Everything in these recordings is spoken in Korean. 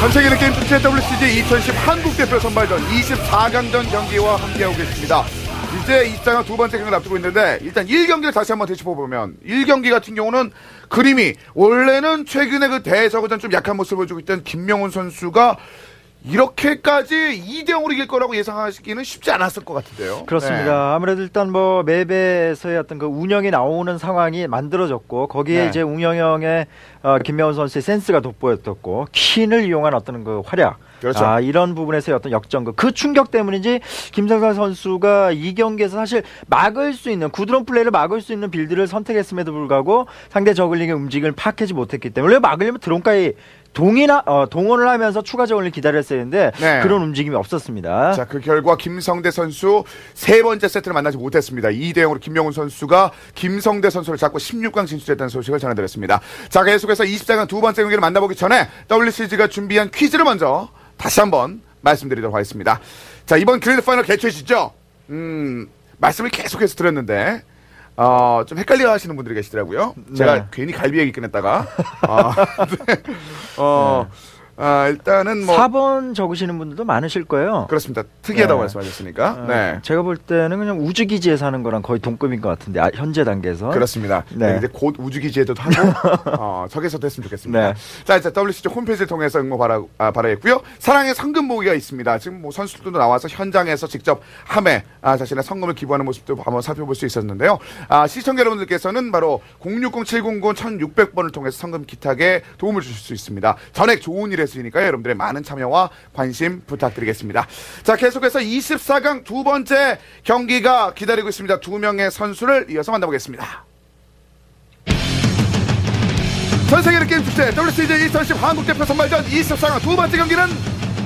전 세계는 게임 축제 WCG 2010 한국대표 선발전 24강전 경기와 함께하고 계십니다. 이제 2장은 두 번째 경기를 앞두고 있는데 일단 1경기를 다시 한번 되짚어보면 1경기 같은 경우는 그림이 원래는 최근에 그 대저그전 좀 약한 모습을 보여주고 있던 김명훈 선수가 이렇게까지 2대 0으로 이길 거라고 예상하시기는 쉽지 않았을 것 같은데요. 그렇습니다. 네. 아무래도 일단 뭐 맵에서의 어떤 그 운영이 나오는 상황이 만들어졌고 거기에 네. 이제 운영형의 어, 김명훈 선수의 센스가 돋보였었고 퀸을 이용한 어떤 그 활약. 그렇죠. 아, 이런 부분에서의 어떤 역전극 그 충격 때문인지 김성관 선수가 이 경기에서 사실 막을 수 있는 구드론 플레이를 막을 수 있는 빌드를 선택했음에도 불구하고 상대 저글링의 움직임을 파악하지 못했기 때문에 원래 막으려면 드론까지 동이나 어, 동원을 하면서 추가 저글링 기다렸어야 했는데 네. 그런 움직임이 없었습니다. 자, 그 결과 김성대 선수 세 번째 세트를 만나지 못했습니다. 2대 0으로 김명훈 선수가 김성대 선수를 잡고 16강 진출했다는 소식을 전해드렸습니다. 자, 계속해서 24강 두 번째 경기를 만나보기 전에 WCG가 준비한 퀴즈를 먼저 다시 한번 말씀드리도록 하겠습니다. 자, 이번 그랜드 파이널 개최시죠? 음, 말씀을 계속해서 드렸는데, 어, 좀 헷갈려 하시는 분들이 계시더라고요. 제가 네. 괜히 갈비 얘기 꺼냈다가, 어, 네. 어, 아, 일단은 뭐. 4번 적으시는 분들도 많으실 거예요. 그렇습니다. 특이하다고 네. 말씀하셨으니까. 어, 네. 제가 볼 때는 그냥 우주 기지에 사는 거랑 거의 동급인 것 같은데 아, 현재 단계에서. 그렇습니다. 네. 네. 이제 곧 우주 기지에도 하고 어, 저기서도 했으면 좋겠습니다. 네. 자, 이제 WCG 홈페이지를 통해서 응모 바라, 아, 바라겠고요. 사랑의 성금 모기가 있습니다. 지금 뭐 선수들도 나와서 현장에서 직접 함에 아, 자신의 성금을 기부하는 모습도 한번 살펴볼 수 있었는데요. 아, 시청자 여러분들께서는 바로 060-709-1600번을 통해서 성금 기탁에 도움을 주실 수 있습니다. 전액 좋은 일 했으니까요. 여러분들의 많은 참여와 관심 부탁드리겠습니다. 자, 계속해서 24강 두 번째 경기가 기다리고 있습니다. 두 명의 선수를 이어서 만나보겠습니다. 전 세계 게임 축제 WCG 2010 한국 대표 선발전 24강 두 번째 경기는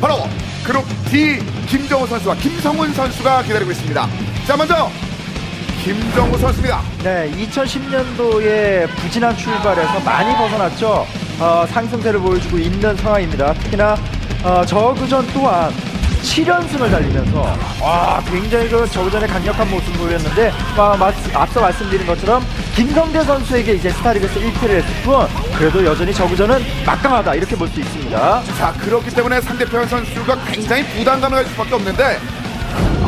바로 그룹 D 김정우 선수와 김성훈 선수가 기다리고 있습니다. 자, 먼저 김정우 선수입니다. 네, 2010년도에 부진한 출발에서 많이 벗어났죠. 어, 상승세를 보여주고 있는 상황입니다. 특히나 어, 저그전 또한 7연승을 달리면서 와 굉장히 그 저그전에 강력한 모습을 보였는데 아, 마- 앞서 말씀드린 것처럼 김성대 선수에게 이제 스타리그에서 1패를 했을 뿐 그래도 여전히 저그전은 막강하다 이렇게 볼 수 있습니다. 자, 그렇기 때문에 상대편 선수가 굉장히 부담감을 가질 수밖에 없는데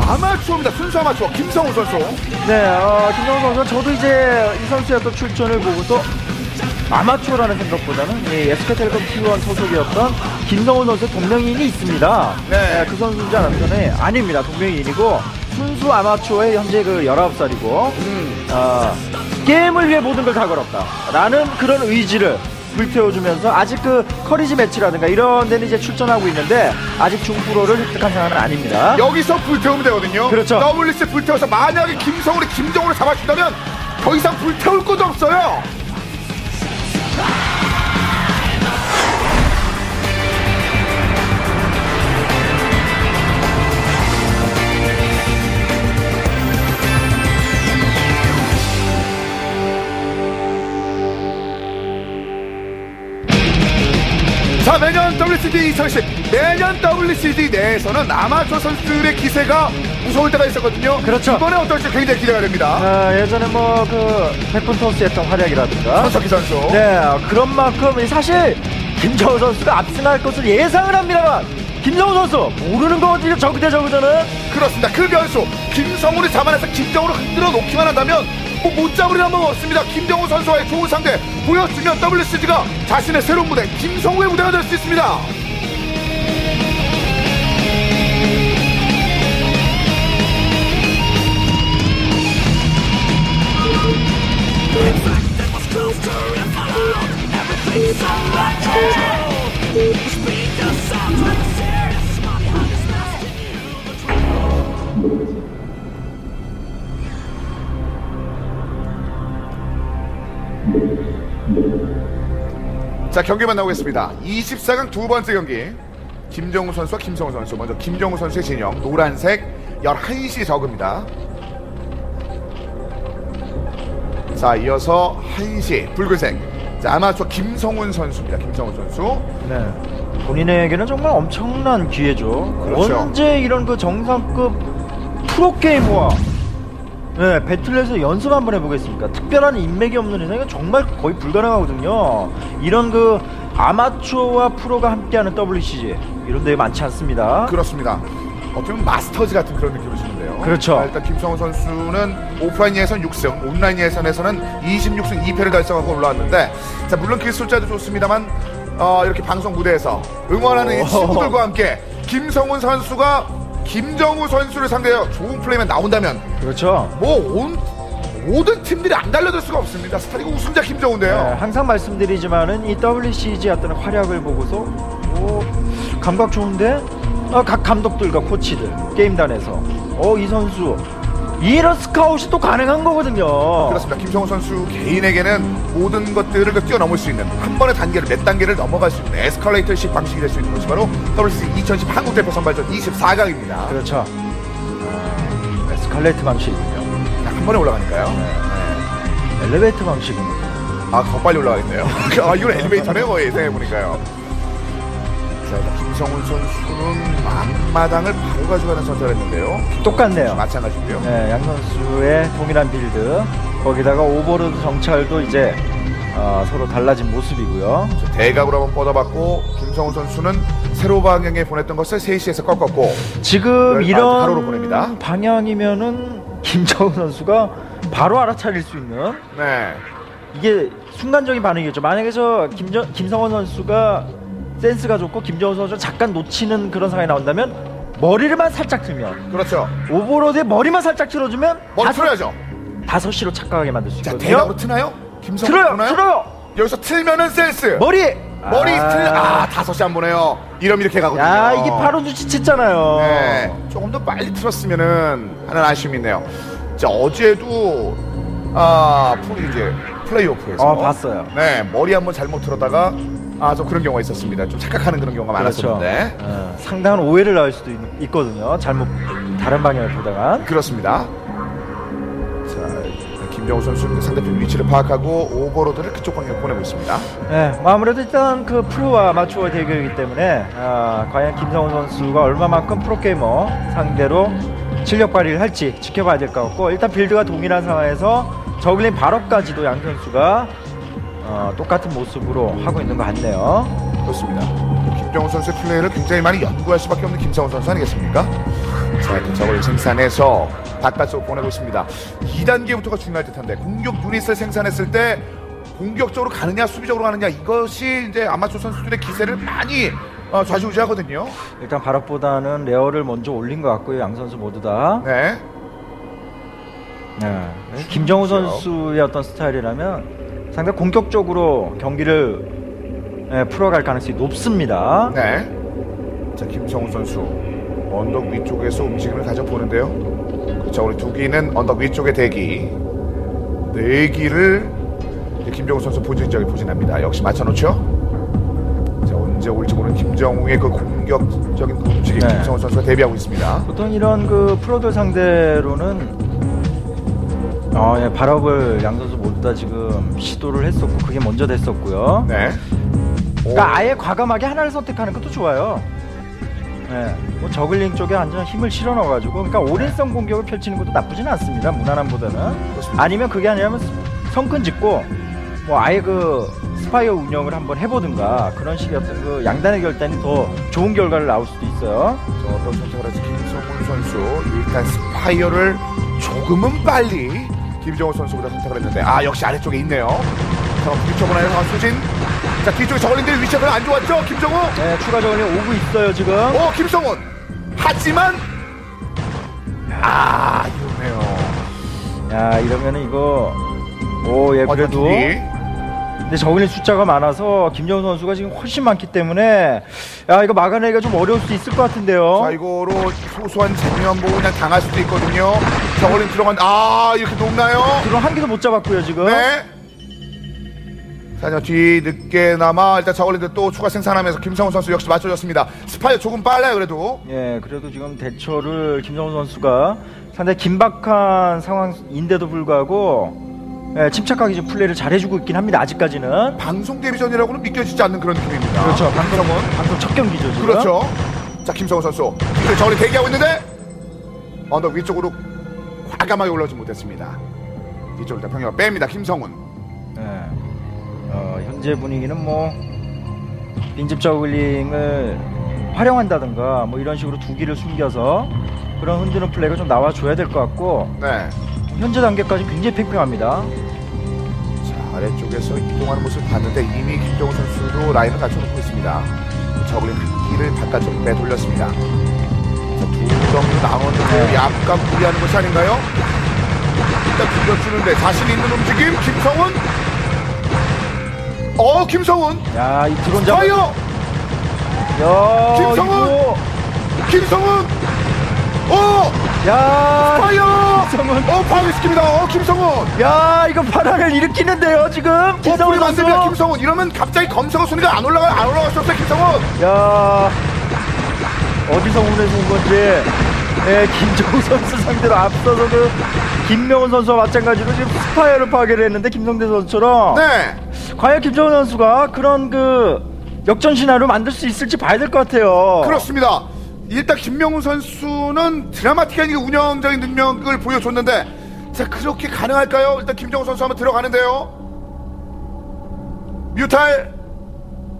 아마추어입니다. 순수 아마추어 김성우 선수. 네, 어, 김정우 선수 저도 이제 이 선수의 어떤 출전을 보고서 아마추어라는 생각보다는 이 SK텔레콤 T1 소속이었던 김성훈 선수 동명이인이 있습니다. 네. 그 선수인지 알았더니 아닙니다. 동명이인이고 순수 아마추어의 현재 그 19살이고 음. 어, 게임을 위해 모든 걸 다 걸었다. 라는 그런 의지를 불태워주면서 아직 그 커리지 매치라든가 이런 데는 이제 출전하고 있는데 아직 중프로를 획득한 상황은 아닙니다. 여기서 불태우면 되거든요. 그렇죠. WC 불태워서 만약에 김성우를 김정우를 잡아준다면 더 이상 불태울 것도 없어요. 자 매년 WCG 2010 매년 WCG 내에서는 아마추어 선수들의 기세가 무서울 때가 있었거든요. 그렇죠. 이번에 어떨지 굉장히 기대가 됩니다. 아, 예전에 뭐그 백분토스 했던 활약이라든가 손석희 선수. 네 그런 만큼 사실 김정우 선수가 압승할 것을 예상을 합니다만 김정우 선수 모르는 거거든요 저그대 저그전은 그렇습니다. 그 변수 김성훈이 잡아내서 김정우를 흔들어 놓기만 한다면 뭐못 잡으리란 법 없습니다. 김정우 선수와의 좋은 상대 보여주면 WCG가 자신의 새로운 무대 김성우의 무대가 될 수 있습니다. 자 경기 만나보겠습니다. 24강 두 번째 경기 김정우 선수와 김성우 선수 먼저 김정우 선수의 진영 노란색 11시 적입니다. 자 이어서 1시 붉은색 자 아마추어 김성훈 선수입니다. 김성훈 선수 네 본인에게는 정말 엄청난 기회죠 그렇죠. 언제 이런 그 정상급 프로게이머와 네, 배틀에서 연습 한번 해보겠습니까? 특별한 인맥이 없는 이상 이건 정말 거의 불가능하거든요. 이런 그 아마추어와 프로가 함께하는 WCG 이런 데 많지 않습니다. 그렇습니다. 어떻게 보면 마스터즈 같은 그런 느낌을 주는데요. 그렇죠. 자, 일단 김성훈 선수는 오프라인 예선 6승, 온라인 예선에서는 26승 2패를 달성하고 올라왔는데, 자 물론 기술자도 좋습니다만 어, 이렇게 방송 무대에서 응원하는 이 오. 친구들과 함께 김성훈 선수가 김정우 선수를 상대로 좋은 플레이만 나온다면 그렇죠. 뭐 온 모든 팀들이 안 달려들 수가 없습니다. 스타리그 우승자 김정우인데요. 네, 항상 말씀드리지만은 이 WCG 어떤 활약을 보고서 오 감각 좋은데 어, 각 감독들과 코치들 게임단에서 어 이 선수 이런 스카웃이 또 가능한 거거든요. 그렇습니다. 김성훈 선수 개인에게는 모든 것들을 그 뛰어넘을 수 있는 한 번의 단계를 몇 단계를 넘어갈 수 있는 에스컬레이터식 방식이 될 수 있는 것이 바로 WCG 2010 한국 대표 선발전 24강입니다. 그렇죠. 아, 에스컬레이트 방식이군요. 한 번에 올라가니까요. 엘리베이터 방식입니다. 아, 더 빨리 올라가겠네요. 아, 이건 엘리베이터네요, 거의 생각해보니까요. 자, 김성훈 선수는 앞마당을 바로 가져가는 선택을 했는데요. 똑같네요. 마찬가지고요. 네, 양 선수의 동일한 빌드. 거기다가 오버로드 정찰도 이제 어, 서로 달라진 모습이고요. 자, 대각으로 한번 뻗어봤고, 김성훈 선수는 세로 방향에 보냈던 것을 3시에서 꺾었고, 지금 이런 보냅니다. 방향이면은 김정우 선수가 바로 알아차릴 수 있는 네. 이게 순간적인 반응이겠죠. 만약에 저 김정, 김성원 선수가 센스가 좋고 김정우 선수가 잠깐 놓치는 그런 상황이 나온다면 머리를만 살짝 틀면 그렇죠. 오버로드에 머리만 살짝 틀어주면 머리 다섯, 틀어야죠. 다섯 시로 착각하게 만들 수 자, 있거든요. 대각으로 트나요? 김성훈 틀어요, 보나요? 틀어요. 여기서 틀면은 센스. 머리. 머리 아. 틀, 아, 다섯 시안 보네요. 이러면 이렇게 가거든요. 야 이게 바로 눈치챘잖아요. 네, 조금 더 빨리 틀었으면은 하는 아쉬움이 있네요. 자, 어제도 아, 프로 이제 플레이오프에서 어, 봤어요. 네, 머리 한번 잘못 틀었다가 아, 좀 그런 경우가 있었습니다. 좀 착각하는 그런 경우가 그렇죠. 많았었는데. 어, 상당한 오해를 낳을 수도 있, 거든요 잘못 다른 방향을 보다가. 그렇습니다. 자, 김정우 선수는 상대편 위치를 파악하고 오버로드를 그쪽 방향으로 보내고 있습니다. 네, 뭐 아무래도 일단 그 프로와 아마추어 대결이기 때문에 아, 과연 김성훈 선수가 얼마만큼 프로게이머 상대로 실력 발휘를 할지 지켜봐야 될 것 같고 일단 빌드가 동일한 상황에서 저글링 발업까지도 양 선수가 어, 똑같은 모습으로 하고 있는 것 같네요. 그렇습니다. 김정우 선수의 플레이를 굉장히 많이 연구할 수밖에 없는 김성훈 선수 아니겠습니까? 자, 저걸 생산해서 바깥쪽으로 보내고 있습니다. 2단계부터가 중요할 듯한데 공격 유닛을 생산했을 때 공격적으로 가느냐 수비적으로 가느냐 이것이 이제 아마추어 선수들의 기세를 많이 어, 좌지우지하거든요. 일단 발업보다는 레어를 먼저 올린 것 같고요. 양 선수 모두 다. 네. 네. 김정우. 선수의 어떤 스타일이라면 상당히 공격적으로 경기를 예, 풀어갈 가능성이 높습니다. 네. 자, 김성훈 선수 언덕 위쪽에서 움직임을 가져보는데요. 자, 우리 두 기는 언덕 위쪽에 대기. 내기를 이제 김정우 선수 본진적이 포진합니다. 역시 맞춰놓죠. 자, 언제 올지 모르는 김정우의 그 공격적인 움직임 네. 김성훈 선수가 대비하고 있습니다. 보통 이런 그 프로들 상대로는 어, 예, 발업을 양 선수 모두 다 지금 시도를 했었고 그게 먼저 됐었고요. 네. 그러니까 아예 과감하게 하나를 선택하는 것도 좋아요. 네, 뭐 저글링 쪽에 완전 힘을 실어 넣어가지고 그러니까 오랜성 공격을 펼치는 것도 나쁘지는 않습니다. 무난함보다는 그렇습니다. 아니면 그게 아니라면 성큰 짓고 뭐 아예 그 스파이어 운영을 한번 해보든가 그런 식의 어떤 그 양단의 결단이 더 좋은 결과를 나올 수도 있어요. 자, 어떤 선택을 할지 김성훈 선수 일단 스파이어를 조금은 빨리 김정우 선수보다 선택을 했는데 아 역시 아래쪽에 있네요. 자, 뒤쪽으로 상황 수진. 자 뒤쪽에 저걸린들 위치가 별로 안 좋았죠 김정우. 네, 추가 저글링 오고 있어요 지금. 오 김성훈. 하지만 아 이러네요. 야 이러면은 이거 오 예 그래도 어디? 근데 저글링 숫자가 많아서 김정우 선수가 지금 훨씬 많기 때문에 야 이거 막아내기가 좀 어려울 수 있을 것 같은데요. 자 이거로 소소한 재미만 보고 그냥 당할 수도 있거든요. 저걸린 들어간 아 이렇게 녹나요? 드론 한 개도 못 잡았고요 지금. 네. 자, 뒤 늦게나마 일단 저걸린들 또 추가 생산하면서 김성훈 선수 역시 맞춰줬습니다. 스파이어 조금 빨라요 그래도. 예, 그래도 지금 대처를 김정우 선수가 상당히 긴박한 상황인데도 불구하고 예, 침착하게 지금 플레이를 잘해주고 있긴 합니다. 아직까지는. 방송 데뷔 전이라고는 믿겨지지 않는 그런 느낌입니다. 그렇죠. 방송 방송 첫 경기죠 지금. 그렇죠. 자, 김성훈 선수. 뒤쪽에 저걸린 대기하고 있는데 언덕 위쪽으로 과감하게 올라오지 못했습니다. 이쪽으로 다 평영 뺍니다. 김성훈. 네. 어, 현재 분위기는 뭐 빈집 저글링을 활용한다든가 뭐 이런 식으로 두 기를 숨겨서 그런 흔드는 플레이가 좀 나와줘야 될 것 같고 네. 현재 단계까지 굉장히 팽팽합니다. 자, 아래쪽에서 이동하는 모습을 봤는데 이미 김정우 선수도 라인을 갖춰놓고 있습니다. 저글링 한 기를 바깥쪽으로 빼돌렸습니다. 자, 두 덩이 나오는데 약간 무리하는 것이 아닌가요? 일단 빌려주는데 자신 있는 움직임 김성훈. 어, 김성훈. 야, 이 드론 잡. 파이어. 야, 김성훈! 이거. 김성훈. 어, 야, 파이어. 김성훈. 어, 파괴시킵니다. 어, 김성훈. 야, 이거 파란을 일으키는데요, 지금. 어, 김성훈. 선수. 김성훈. 이러면 갑자기 검성훈 순위가 안 올라가 안 올라갈 수 없어요. 김성훈. 야, 어디서 운에서 온 건지. 네, 김정우 선수 상대로 앞서서 그 김명훈 선수와 마찬가지로 지금 스파이어를 파괴를 했는데 김성대 선수처럼 네. 과연 김정우 선수가 그런 그 역전 시나리오 만들 수 있을지 봐야 될 것 같아요. 그렇습니다. 일단 김명훈 선수는 드라마틱한 이 운영적인 능력을 보여줬는데 자 그렇게 가능할까요? 일단 김정훈 선수 한번 들어가는데요. 뮤탈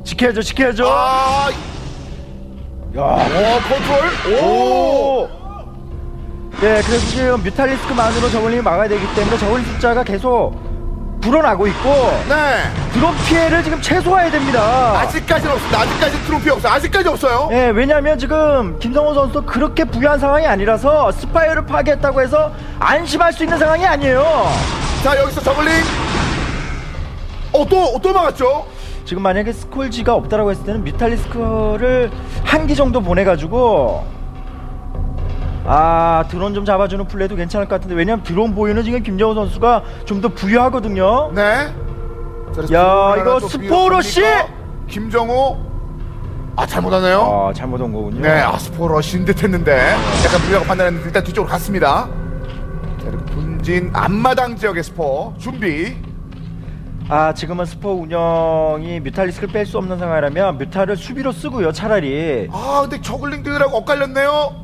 지켜야죠, 지켜야죠. 아, 야, 오 컨트롤 오. 네, 그래서 지금 뮤탈리스크만으로 저글링을 막아야 되기 때문에 저글링 숫자가 계속 불어나고 있고 네. 드론 피해를 지금 최소화해야 됩니다. 아직까지는 없습니다. 아직까지 트로피 없어요. 아직까지 없어요. 예, 왜냐하면 지금 김성호 선수도 그렇게 부유한 상황이 아니라서 스파이어를 파괴했다고 해서 안심할 수 있는 상황이 아니에요. 자 여기서 저글링. 어또또 막았죠? 지금 만약에 스콜지가 없다라고 했을 때는 뮤탈리스크를 한 기 정도 보내가지고 아 드론 좀 잡아주는 플레이도 괜찮을 것 같은데 왜냐면 드론 보유는 지금 김정우 선수가 좀 더 부유하거든요. 네. 야, 이거 스포러시! 김정호. 아 잘못하네요. 아 잘못 온 거군요. 네, 아스포러신 듯 했는데 약간 불리하고 판단했는데 일단 뒤쪽으로 갔습니다. 자, 이렇게 본진 앞마당 지역의 스포 준비. 아 지금은 스포 운영이 뮤탈리스크를 뺄 수 없는 상황이라면 뮤탈을 수비로 쓰고요 차라리. 아, 근데 저글링들하고 엇갈렸네요.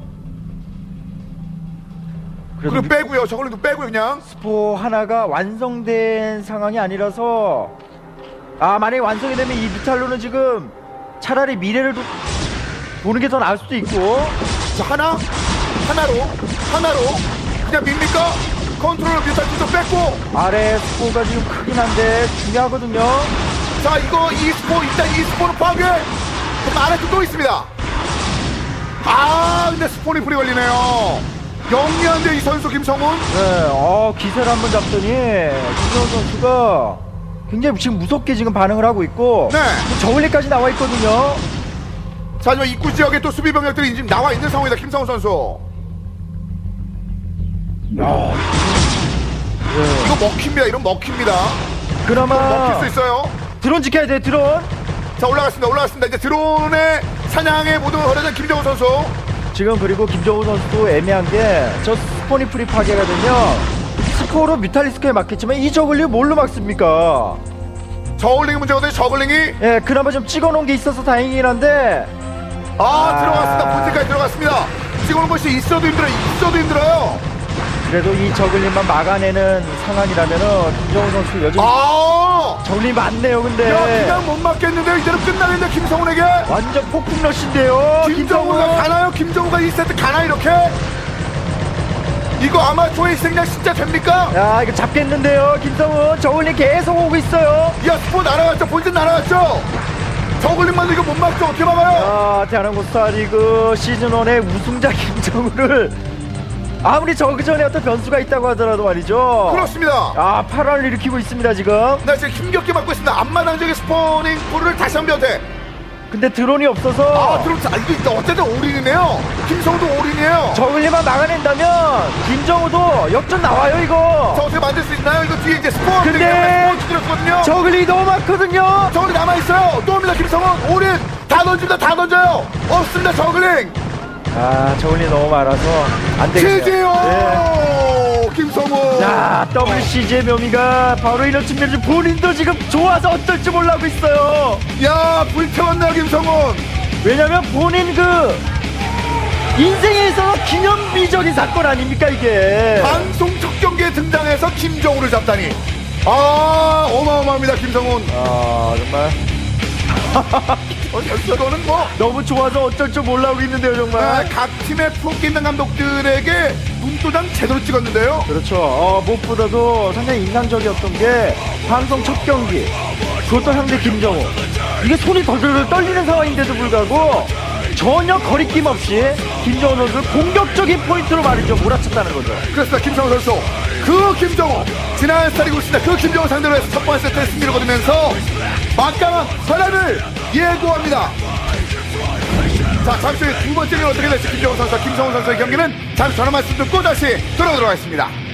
그리고 빼고요. 저글링도 빼고요, 그냥. 스포 하나가 완성된 상황이 아니라서 아 만약에 완성이 되면 이 뮤탈로는 지금 차라리 미래를 도- 보는 게 더 나을 수도 있고 자, 하나, 하나로, 하나로 그냥 밉니까? 컨트롤러 뮤탈 좀 뺐고. 아래 스포가 지금 크긴 한데 중요하거든요 자, 이거 이 스포 일단 이 스포는 파괴. 그럼 아래도 또 있습니다. 아, 근데 스포니 불이 걸리네요. 영리한데 이 선수 김성훈. 네, 어 기세를 한번 잡더니 김정은 선수가 굉장히 지금 무섭게 지금 반응을 하고 있고 네. 저울리까지 나와 있거든요 자, 저 입구 지역에 또 수비 병력들이 지금 나와 있는 상황이다. 김성훈 선수. 야, 이거 먹힙니다. 이런 먹힙니다. 그나마 먹힐 수 있어요. 드론 지켜야 돼 드론 자, 올라갔습니다. 올라갔습니다. 이제 드론의 사냥의 모든 허려진 김정우 선수. 지금 그리고 김정우 선수도 애매한 게 저 스포니 프리 파괴가 되면 스포로 뮤탈리스크에 맞겠지만 이 저글링 뭘로 막습니까? 저글링이 문제거든요. 저글링이. 예, 그나마 좀 찍어놓은 게 있어서 다행이긴 한데 아, 아. 들어갔습니다. 본체까지 들어갔습니다. 오는 것이 있어도 힘들어요. 있어도 힘들어요. 그래도 이 저글링만 막아내는 상황이라면은 김정우 선수 여전히 아! 저글링 많네요 근데 야, 그냥 못 맞겠는데요. 이제는 끝나는데 김성훈에게. 완전 폭풍 러시인데요 김정우가 가나요? 김정우가 1세트 가나 이렇게? 이거 아마 조의 생략 진짜 됩니까? 야 이거 잡겠는데요 김성훈 저글링 계속 오고 있어요 야 스포 날아갔죠? 본진 날아갔죠? 저글링만 이거 못 막죠? 어떻게 막아요? 아 대한민국 스타리그 시즌1의 우승자 김정우를 아무리 저그 전에 어떤 변수가 있다고 하더라도 말이죠 그렇습니다. 아 8화를 일으키고 있습니다 지금 나 지금 힘겹게 막고 있습니다. 앞마당 지역의 스포닝 볼을 다시 한번 돼. 근데 드론이 없어서 아, 아, 이게 일단 어쨌든 올인이네요. 김성도 올인이에요. 저글링만 막아낸다면 김정우도 역전 나와요 이거 저 어떻게 만들 수 있나요? 이거 뒤에 이제 스포 근데 스포 들었거든요. 저글링이 너무 많거든요 저글링 남아있어요. 또 옵니다, 김성훈. 올인. 다 던집니다, 다 던져요. 없습니다, 저글링. 아 저글링 너무 많아서 안 되겠네요 네. 김성훈. 자 WCG의 묘미가 바로 이런 측면에서 본인도 지금 좋아서 어떨지 몰라고 있어요 야, 불태웠네요, 김성훈. 왜냐면 본인 그 인생에 있어서 기념비적인 사건 아닙니까 이게? 방송 첫 경기에 등장해서 김정우를 잡다니. 아, 어마어마합니다, 김성훈. 아 정말 어, 이거는 뭐. 너무 좋아서 어쩔 줄 몰라오고 있는데요 아, 정말. 각 팀의 프로게임당 감독들에게 눈도장 제대로 찍었는데요. 그렇죠. 어, 무엇보다도 상당히 인상적이었던 게 방송 첫 경기. 그것도 상대 김정우. 이게 손이 덜덜 떨리는 상황인데도 불구하고 전혀 거리낌 없이 김정우 선수를 공격적인 포인트로 말이죠. 몰아쳤다는 거죠. 그렇습니다, 김성훈 선수. 그 김정우. 지난 스타리고 있습니다. 그 김정우 상대로 해서 첫 번째 세트에 승리를 거두면서 막강한 변화를 예고합니다. 자, 잠시 후에 두 번째는 어떻게 될지 김정우 선수와 김성훈 선수의 경기는 잠시 전화 말씀 듣고 다시 돌아오도록 하겠습니다.